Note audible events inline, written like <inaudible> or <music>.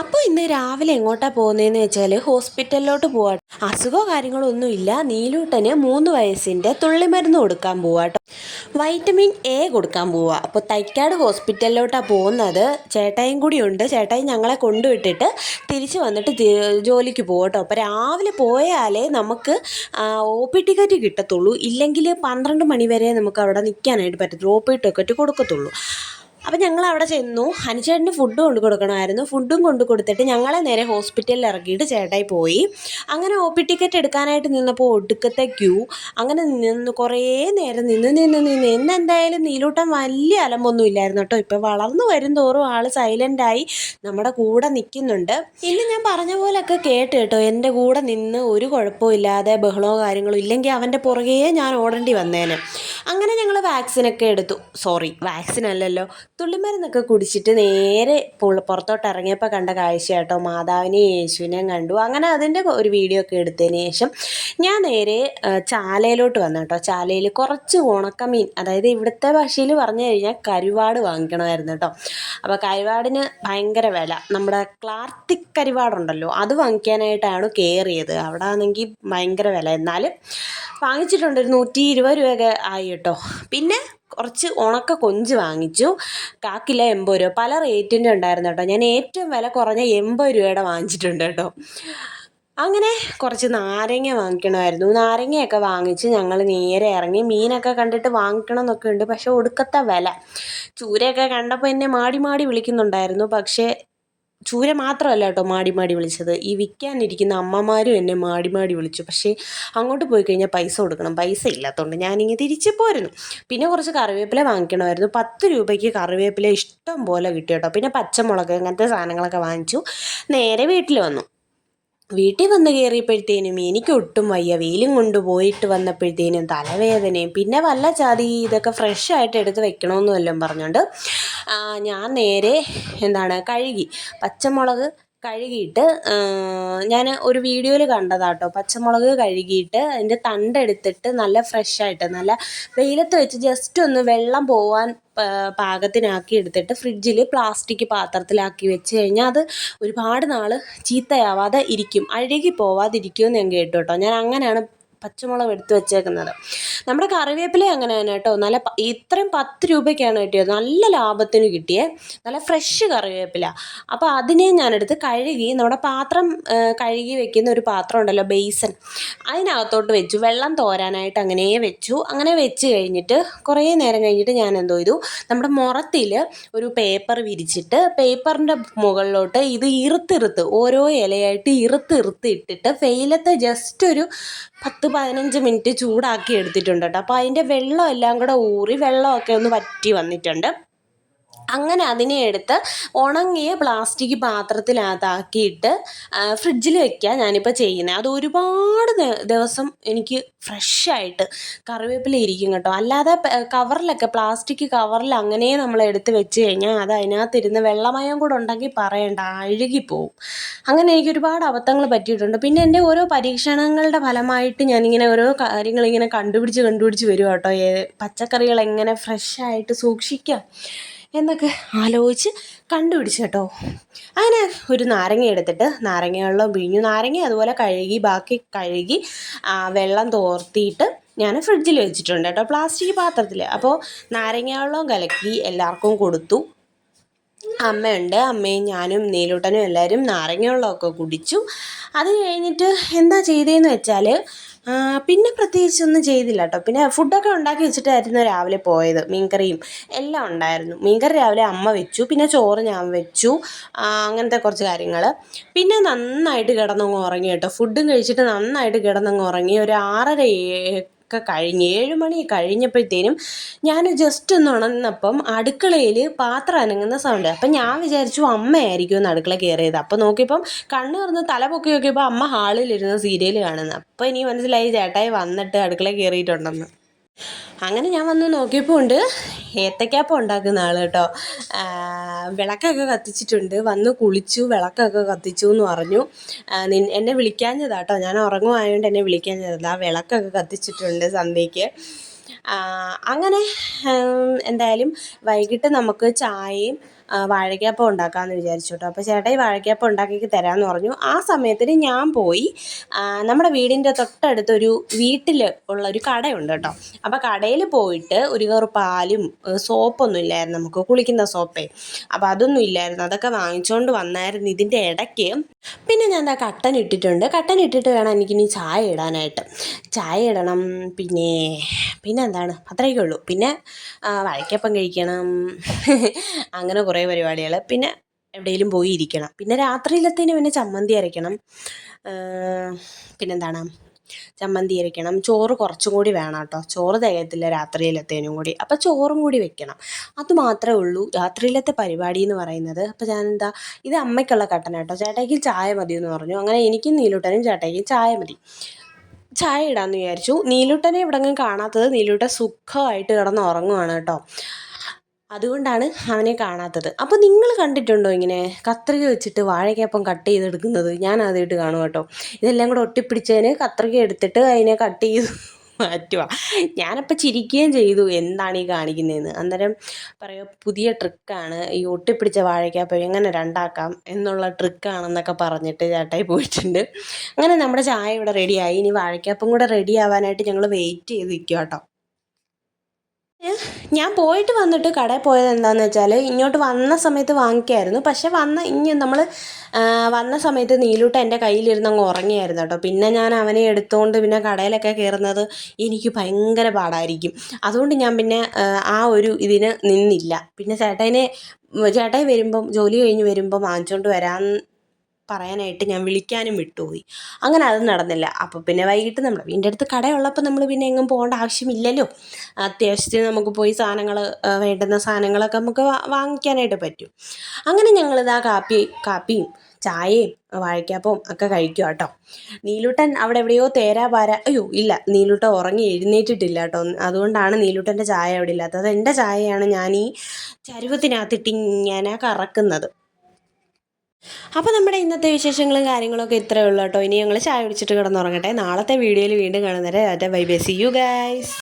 അപ്പോൾ ഇന്ന് രാവിലെ എങ്ങോട്ടാ പോകുന്നതെന്ന് വെച്ചാൽ ഹോസ്പിറ്റലിലോട്ട് പോവാട്ടോ അസുഖമോ കാര്യങ്ങളോ ഒന്നുമില്ല നീലൂട്ടന് മൂന്ന് വയസ്സിന്റെ തുള്ളിമരുന്ന് കൊടുക്കാൻ പോവാട്ടോ വൈറ്റമിൻ എ കൊടുക്കാൻ പോവാ. അപ്പോൾ തൈക്കാട് ഹോസ്പിറ്റലിലോട്ടാണ് പോകുന്നത്. ചേട്ടായും കൂടി ഉണ്ട്. ചേട്ടായി ഞങ്ങളെ കൊണ്ടുവിട്ടിട്ട് തിരിച്ചു വന്നിട്ട് ജോലിക്ക് പോകട്ടോ അപ്പോൾ രാവിലെ പോയാലേ നമുക്ക് ഒ പി ടിക്കറ്റ് കിട്ടത്തുള്ളൂ. ഇല്ലെങ്കിൽ പന്ത്രണ്ട് മണി വരെ നമുക്ക് അവിടെ നിൽക്കാനായിട്ട് പറ്റത്തുള്ളൂ. ഒ പി ടിക്കറ്റ് കൊടുക്കത്തുള്ളൂ. അപ്പം ഞങ്ങൾ അവിടെ ചെന്നു. അനുചേട്ടന് ഫുഡ് കൊണ്ട് കൊടുക്കണമായിരുന്നു. ഫുഡും കൊണ്ട് കൊടുത്തിട്ട് ഞങ്ങളെ നേരെ ഹോസ്പിറ്റലിൽ ഇറങ്ങിയിട്ട് ചേട്ടായി പോയി. അങ്ങനെ ഒ പി ടിക്കറ്റ് എടുക്കാനായിട്ട് നിന്നപ്പോൾ ഒടുക്കത്തെ ക്യൂ അങ്ങനെ നിന്ന് കുറേ നേരം നിന്ന് നിന്ന് നിന്ന് ഇന്ന് എന്തായാലും നീലൂട്ടം വലിയ അലമ്പൊന്നും ഇല്ലായിരുന്നു കേട്ടോ. ഇപ്പം വളർന്നു വരും തോറും ആൾ സൈലന്റായി നമ്മുടെ കൂടെ നിൽക്കുന്നുണ്ട്. ഇന്ന് ഞാൻ പറഞ്ഞ പോലെയൊക്കെ കേട്ട് കേട്ടോ. എന്റെ കൂടെ നിന്ന് ഒരു കുഴപ്പവും ഇല്ലാതെ ബഹളമോ കാര്യങ്ങളോ ഇല്ലെങ്കിൽ അവന്റെ പുറകെ ഞാൻ ഓടേണ്ടി വന്നേനെ. അങ്ങനെ ഞങ്ങൾ വാക്സിനൊക്കെ എടുത്തു. സോറി വാക്സിൻ അല്ലല്ലോ. തുള്ളിമരുന്നൊക്കെ കുടിച്ചിട്ട് നേരെ പുറത്തോട്ട് ഇറങ്ങിയപ്പോൾ കണ്ട കാഴ്ച കേട്ടോ മാതാവിനെയും യേശുവിനെയും കണ്ടു. അങ്ങനെ അതിന്റെ ഒരു വീഡിയോ ഒക്കെ എടുത്തതിന് ശേഷം ഞാൻ നേരെ ചാലയിലോട്ട് വന്നു കേട്ടോ ചാലയിൽ കുറച്ച് ഉണക്കമീൻ അതായത് ഇവിടുത്തെ ഭാഷയിൽ പറഞ്ഞു കഴിഞ്ഞാൽ കരുവാട് വാങ്ങിക്കണമായിരുന്നു കേട്ടോ. അപ്പോൾ കരുവാടിന് ഭയങ്കര വില. നമ്മുടെ ക്ലാർത്തിക് കരുവാടുണ്ടല്ലോ അത് വാങ്ങിക്കാനായിട്ടാണ് കയറിയത് അവിടെ ആണെങ്കിൽ ഭയങ്കര വില. എന്നാലും വാങ്ങിച്ചിട്ടുണ്ട് ഒരു നൂറ്റി ഇരുപത് രൂപയൊക്കെ ആയി കേട്ടോ. പിന്നെ കുറച്ച് ഉണക്ക കൊഞ്ച് വാങ്ങിച്ചു. കാക്കില എൺപത് രൂപ. പല റേറ്റിന്റെ ഉണ്ടായിരുന്നു കേട്ടോ. ഞാൻ ഏറ്റവും വില കുറഞ്ഞ എൺപത് രൂപയുടെ വാങ്ങിച്ചിട്ടുണ്ട് കേട്ടോ. അങ്ങനെ കുറച്ച് നാരങ്ങ വാങ്ങിക്കണമായിരുന്നു. നാരങ്ങയൊക്കെ വാങ്ങിച്ച് ഞങ്ങൾ നേരെ ഇറങ്ങി. മീനൊക്കെ കണ്ടിട്ട് വാങ്ങിക്കണം എന്നൊക്കെ ഉണ്ട് പക്ഷേ ഒടുക്കത്തെ വില. ചൂരയൊക്കെ കണ്ടപ്പോൾ എന്നെ മാടി മാടി വിളിക്കുന്നുണ്ടായിരുന്നു. പക്ഷേ ചൂര മാത്രമല്ല കേട്ടോ മാടി മാടി വിളിച്ചത്. ഈ വിൽക്കാനിരിക്കുന്ന അമ്മമാരും എന്നെ മാടി മാടി വിളിച്ചു. പക്ഷേ അങ്ങോട്ട് പോയി കഴിഞ്ഞാൽ പൈസ കൊടുക്കണം. പൈസ ഇല്ലാത്തതുകൊണ്ട് ഞാനിങ്ങനെ തിരിച്ചു പോരുന്നു. പിന്നെ കുറച്ച് കറിവേപ്പില വാങ്ങിക്കണമായിരുന്നു. പത്ത് രൂപയ്ക്ക് കറിവേപ്പില ഇഷ്ടം പോലെ കിട്ടി കേട്ടോ. പിന്നെ പച്ചമുളക് അങ്ങനത്തെ സാധനങ്ങളൊക്കെ വാങ്ങിച്ചു. നേരെ വീട്ടിൽ വന്നു. വീട്ടിൽ വന്ന് കയറിയപ്പോഴത്തേനും എനിക്ക് ഒട്ടും വയ്യ. വെയിലും കൊണ്ട് പോയിട്ട് വന്നപ്പോഴത്തേനും തലവേദനയും പിന്നെ വല്ല ചാതി ഇതൊക്കെ ഫ്രഷ് ആയിട്ട് എടുത്ത് വെക്കണമെന്നും എല്ലാം പറഞ്ഞുകൊണ്ട് ഞാൻ നേരെ എന്താണ് കഴുകി. പച്ചമുളക് കഴുകിയിട്ട് ഞാൻ ഒരു വീഡിയോയിൽ കണ്ടതാട്ടോ. പച്ചമുളക് കഴുകിയിട്ട് അതിന്റെ തണ്ടെടുത്തിട്ട് നല്ല ഫ്രഷായിട്ട് നല്ല വെയിലത്ത് വെച്ച് ജസ്റ്റ് ഒന്ന് വെള്ളം പോവാൻ പാകത്തിനാക്കി എടുത്തിട്ട് ഫ്രിഡ്ജിൽ പ്ലാസ്റ്റിക് പാത്രത്തിലാക്കി വെച്ച് കഴിഞ്ഞാൽ അത് ഒരുപാട് നാൾ ചീത്തയാവാതെ ഇരിക്കും. അഴുകി പോവാതിരിക്കുമെന്ന് ഞാൻ കേട്ടു കേട്ടോ. ഞാൻ അങ്ങനെയാണ് പച്ചമുളക് എടുത്ത് വെച്ചേക്കുന്നത്. നമ്മുടെ കറിവേപ്പില അങ്ങനെ തന്നെ കേട്ടോ. നല്ല ഇത്രയും പത്ത് രൂപയ്ക്കാണ് കിട്ടിയത്. നല്ല ലാഭത്തിന് കിട്ടിയേ. നല്ല ഫ്രഷ് കറിവേപ്പില. അപ്പോൾ അതിനെ ഞാനെടുത്ത് കഴുകി നമ്മുടെ പാത്രം കഴുകി വെക്കുന്ന ഒരു പാത്രം ഉണ്ടല്ലോ ബേസൻ. അതിനകത്തോട്ട് വെച്ചു. വെള്ളം തോരാനായിട്ട് അങ്ങനെ വെച്ചു. അങ്ങനെ വെച്ച് കഴിഞ്ഞിട്ട് കുറേ നേരം കഴിഞ്ഞിട്ട് ഞാൻ എന്തോ ചെയ്തു. നമ്മുടെ മുറത്തിൽ ഒരു പേപ്പർ വിരിച്ചിട്ട് പേപ്പറിന്റെ മുകളിലോട്ട് ഇത് ഇറുത്തിറുത്ത് ഓരോ ഇലയായിട്ട് ഇറുത്തിറുത്ത് ഇട്ടിട്ട് വെയിലത്ത് ജസ്റ്റ് ഒരു പത്ത് പതിനഞ്ച് മിനിറ്റ് ചൂടാക്കി എടുത്തിട്ടുണ്ട് കേട്ടോ. അപ്പോൾ അതിന്റെ വെള്ളം എല്ലാം കൂടെ ഊറി വെള്ളമൊക്കെ ഒന്ന് വറ്റി വന്നിട്ടുണ്ട്. അങ്ങനെ അതിനെ എടുത്ത് ഉണങ്ങിയ പ്ലാസ്റ്റിക് പാത്രത്തിനകത്താക്കിയിട്ട് ഫ്രിഡ്ജിൽ വെക്കുക ഞാനിപ്പോൾ ചെയ്യുന്നത് അത് ഒരുപാട് ദിവസം എനിക്ക് ഫ്രഷായിട്ട് കറിവേപ്പില ഇരിക്കും കേട്ടോ. അല്ലാതെ കവറിലൊക്കെ പ്ലാസ്റ്റിക് കവറിൽ അങ്ങനെ നമ്മൾ എടുത്ത് വെച്ച് കഴിഞ്ഞാൽ അത് അതിനകത്തിരുന്ന് വെള്ളമയം കൂടെ ഉണ്ടെങ്കിൽ പറയണ്ട അഴുകിപ്പോവും. അങ്ങനെ എനിക്ക് ഒരുപാട് അബദ്ധങ്ങൾ പറ്റിയിട്ടുണ്ട്. പിന്നെ എന്റെ ഓരോ പരീക്ഷണങ്ങളുടെ ഫലമായിട്ട് ഞാനിങ്ങനെ ഓരോ കാര്യങ്ങൾ ഇങ്ങനെ കണ്ടുപിടിച്ച് കണ്ടുപിടിച്ച് വരും കേട്ടോ. പച്ചക്കറികൾ എങ്ങനെ ഫ്രഷായിട്ട് സൂക്ഷിക്കാം? എന്നൊക്കെ ആലോചിച്ച് കണ്ടുപിടിച്ചു കേട്ടോ. അങ്ങനെ ഒരു നാരങ്ങ എടുത്തിട്ട് നാരങ്ങ വെള്ളം പിഴിഞ്ഞു. നാരങ്ങ അതുപോലെ കഴുകി ബാക്കി കഴുകി വെള്ളം തോർത്തിയിട്ട് ഞാൻ ഫ്രിഡ്ജിൽ വെച്ചിട്ടുണ്ട് കേട്ടോ പ്ലാസ്റ്റിക് പാത്രത്തിൽ അപ്പോൾ നാരങ്ങ വെള്ളം കലക്കി എല്ലാവർക്കും കൊടുത്തു. അമ്മയുണ്ട്. അമ്മയും ഞാനും നീലൂട്ടനും എല്ലാവരും നാരങ്ങ വെള്ളമൊക്കെ കുടിച്ചു. അത് കഴിഞ്ഞിട്ട് എന്താ ചെയ്തതെന്ന് വെച്ചാൽ പിന്നെ പ്രത്യേകിച്ചൊന്നും ചെയ്തില്ല കേട്ടോ പിന്നെ ഫുഡൊക്കെ ഉണ്ടാക്കി വെച്ചിട്ടായിരുന്നു രാവിലെ പോയത്. മീൻകറിയും എല്ലാം ഉണ്ടായിരുന്നു. മീൻകറി രാവിലെ അമ്മ വെച്ചു. പിന്നെ ചോറ് ഞാൻ വെച്ചു. അങ്ങനത്തെ കുറച്ച് കാര്യങ്ങൾ പിന്നെ നന്നായിട്ട് കിടന്നങ്ങ് ഉറങ്ങി കേട്ടോ ഫുഡും കഴിച്ചിട്ട് നന്നായിട്ട് കിടന്നങ്ങ് ഉറങ്ങി. ഒരു ആറര ഒക്കെ കഴിഞ്ഞ് ഏഴ് മണി കഴിഞ്ഞപ്പോഴത്തേനും ഞാൻ ജസ്റ്റ് ഒന്ന് ഉണർന്നപ്പം അടുക്കളയിൽ പാത്രം അനങ്ങുന്ന സൗണ്ട് അപ്പം ഞാൻ വിചാരിച്ചു അമ്മയായിരിക്കും ഒന്ന് അടുക്കള കയറിയത് അപ്പം നോക്കിയപ്പം കണ്ണ് തുറന്ന് തല പൊക്കി നോക്കിയപ്പോൾ അമ്മ ഹാളിലിരുന്ന് സീരിയൽ കാണുന്നത് അപ്പോൾ ഇനി മനസ്സിലായി ചേട്ടായി വന്നിട്ട് അടുക്കള കയറിയിട്ടുണ്ടെന്ന് അങ്ങനെ ഞാൻ വന്ന് നോക്കിയപ്പോൾ ഉണ്ട് ഏത്തക്കാപ്പം ഉണ്ടാക്കുന്ന ആൾ കേട്ടോ. വിളക്കൊക്കെ കത്തിച്ചിട്ടുണ്ട്. വന്ന് കുളിച്ചു വിളക്കൊക്കെ കത്തിച്ചു എന്ന് പറഞ്ഞു. എന്നെ വിളിക്കാഞ്ഞതാ കേട്ടോ. ഞാൻ ഉറങ്ങുമായതുകൊണ്ട് എന്നെ വിളിക്കാഞ്ഞതാ. വിളക്കൊക്കെ കത്തിച്ചിട്ടുണ്ട് സന്ധ്യയ്ക്ക്. അങ്ങനെ എന്തായാലും വൈകിട്ട് നമുക്ക് ചായയും വാഴയ്ക്കാപ്പം ഉണ്ടാക്കാമെന്ന് വിചാരിച്ചു കേട്ടോ അപ്പോൾ ചേട്ടായി വാഴയ്ക്കാപ്പം ഉണ്ടാക്കി തരാമെന്ന് പറഞ്ഞു. ആ സമയത്തിന് ഞാൻ പോയി നമ്മുടെ വീടിന്റെ തൊട്ടടുത്തൊരു വീട്ടിൽ ഉള്ള ഒരു കടയുണ്ട് കേട്ടോ. അപ്പോൾ കടയിൽ പോയിട്ട് ഒരു കവർ പാലും സോപ്പൊന്നും ഇല്ലായിരുന്നു നമുക്ക്. കുളിക്കുന്ന സോപ്പേ. അപ്പോൾ അതൊന്നും ഇല്ലായിരുന്നു. അതൊക്കെ വാങ്ങിച്ചുകൊണ്ട് വന്നായിരുന്നു ഇതിന്റെ ഇടയ്ക്ക് പിന്നെ ഞാൻ എന്താ കട്ടൻ ഇട്ടിട്ടുണ്ട്. കട്ടൻ ഇട്ടിട്ട് വേണം എനിക്കിനി ചായ ഇടാനായിട്ട്. ചായ ഇടണം പിന്നെ പിന്നെ എന്താണ്? അത്രയൊക്കെ ഉള്ളൂ. പിന്നെ വഴക്കപ്പം കഴിക്കണം. <laughs> അങ്ങനെ കുറേ പരിപാടികൾ. പിന്നെ എവിടെയെങ്കിലും പോയി ഇരിക്കണം. പിന്നെ രാത്രിയിലത്തേന് പിന്നെ ചമ്മന്തി അരയ്ക്കണം. പിന്നെന്താണ്? ചമ്മന്തി അരയ്ക്കണം. ചോറ് കുറച്ചും കൂടി വേണം കേട്ടോ. ചോറ് തികയത്തില്ല രാത്രിയിലത്തേനും കൂടി. അപ്പോൾ ചോറും കൂടി വെക്കണം. അത് മാത്രമേ ഉള്ളൂ. രാത്രിയിലത്തെ പരിപാടി എന്ന് പറയുന്നത്. അപ്പോൾ ഞാൻ എന്താ ഇത് അമ്മയ്ക്കുള്ള കട്ടൻ കേട്ടോ. ചേട്ടായിക്ക് ചായ മതി എന്ന് പറഞ്ഞു. അങ്ങനെ എനിക്കും നീലൂട്ടനും ചേട്ടായിക്കും ചായ മതി. ചായ ഇടാമെന്ന് വിചാരിച്ചു. നീലൂട്ടനെ ഇവിടെങ്ങും കാണാത്തത് നീലൂട്ടൻ സുഖമായിട്ട് കിടന്ന് ഉറങ്ങുവാണ് കേട്ടോ. അതുകൊണ്ടാണ് അവനെ കാണാത്തത്. അപ്പോൾ നിങ്ങൾ കണ്ടിട്ടുണ്ടോ ഇങ്ങനെ കത്രിക വെച്ചിട്ട് വാഴയ്ക്കപ്പം കട്ട് ചെയ്തെടുക്കുന്നത്? ഞാൻ ആദ്യമായിട്ട് കാണും കേട്ടോ. ഇതെല്ലാം കൂടെ ഒട്ടിപ്പിടിച്ചതിന് കത്രിക എടുത്തിട്ട് അതിനെ കട്ട് ചെയ്ത് മാറ്റുക. ഞാനപ്പോൾ ചിരിക്കുകയും ചെയ്തു എന്താണ് ഈ കാണിക്കുന്നതെന്ന്. അന്നേരം പറയുക പുതിയ ട്രിക്കാണ് ഈ ഒട്ടിപ്പിടിച്ച വാഴയ്ക്കപ്പം എങ്ങനെ രണ്ടാക്കാം എന്നുള്ള ട്രിക്കാണെന്നൊക്കെ പറഞ്ഞിട്ട് ചേട്ടായി പോയിട്ടുണ്ട്. അങ്ങനെ നമ്മുടെ ചായ ഇവിടെ റെഡിയായി ഇനി വാഴയ്ക്കപ്പം കൂടെ റെഡി ആവാനായിട്ട് ഞങ്ങൾ വെയിറ്റ് ചെയ്ത് നിൽക്കുക കേട്ടോ. ഞാൻ പോയിട്ട് വന്നിട്ട് കടയിൽ പോയത് എന്താണെന്ന് വെച്ചാൽ ഇങ്ങോട്ട് വന്ന സമയത്ത് വാങ്ങിക്കായിരുന്നു. പക്ഷേ വന്ന ഇനി നമ്മൾ വന്ന സമയത്ത് നീലൂട്ട എന്റെ കയ്യിലിരുന്ന് അങ്ങ് ഉറങ്ങിയായിരുന്നു കേട്ടോ. പിന്നെ ഞാൻ അവനെ എടുത്തുകൊണ്ട് പിന്നെ കടയിലൊക്കെ കയറുന്നത് എനിക്ക് ഭയങ്കര പാടായിരിക്കും. അതുകൊണ്ട് ഞാൻ പിന്നെ ആ, ഒരു ഇതിന് നിന്നില്ല. പിന്നെ ചേട്ടനെ ചേട്ടായി വരുമ്പം ജോലി കഴിഞ്ഞ് വരുമ്പം വാങ്ങിച്ചുകൊണ്ട് വരാൻ പറയാനായിട്ട് ഞാൻ വിളിക്കാനും വിട്ടുപോയി. അങ്ങനെ അത് നടന്നില്ല. അപ്പോൾ പിന്നെ വൈകിട്ട് നമ്മൾ വീടിന്റെ അടുത്ത് കടയുള്ളപ്പോൾ നമ്മൾ പിന്നെ എങ്ങും പോകേണ്ട ആവശ്യമില്ലല്ലോ. അത്യാവശ്യത്തിന് നമുക്ക് പോയി സാധനങ്ങൾ വേണ്ടുന്ന സാധനങ്ങളൊക്കെ നമുക്ക് വാങ്ങിക്കാനായിട്ട് പറ്റും. അങ്ങനെ ഞങ്ങളിതാ കാപ്പി കാപ്പിയും ചായയും വാഴയ്ക്കാപ്പവും ഒക്കെ കഴിക്കും കേട്ടോ. നീലൂട്ടൻ അവിടെ എവിടെയോ തേരാ പാര അയ്യോ ഇല്ല നീലൂട്ടൻ ഉറങ്ങി എഴുന്നേറ്റിട്ടില്ല കേട്ടോ. അതുകൊണ്ടാണ് നീലൂട്ടന്റെ ചായ അവിടെ ഇല്ലാത്തത്. എന്റെ ചായയാണ് ഞാൻ ഈ ചരുവത്തിനകത്തിട്ട് ഇങ്ങനെ കറക്കുന്നത്. അപ്പോൾ നമ്മുടെ ഇന്നത്തെ വിശേഷങ്ങളും കാര്യങ്ങളും ഒക്കെ ഇത്രയേ ഉള്ളൂ കേട്ടോ. ഇനി ഞങ്ങൾ ചായ കുടിച്ചിട്ട് കിടന്നുറങ്ങട്ടെ. നാളത്തെ വീഡിയോയിൽ വീണ്ടും കാണുന്നവരെ bye bye see you guys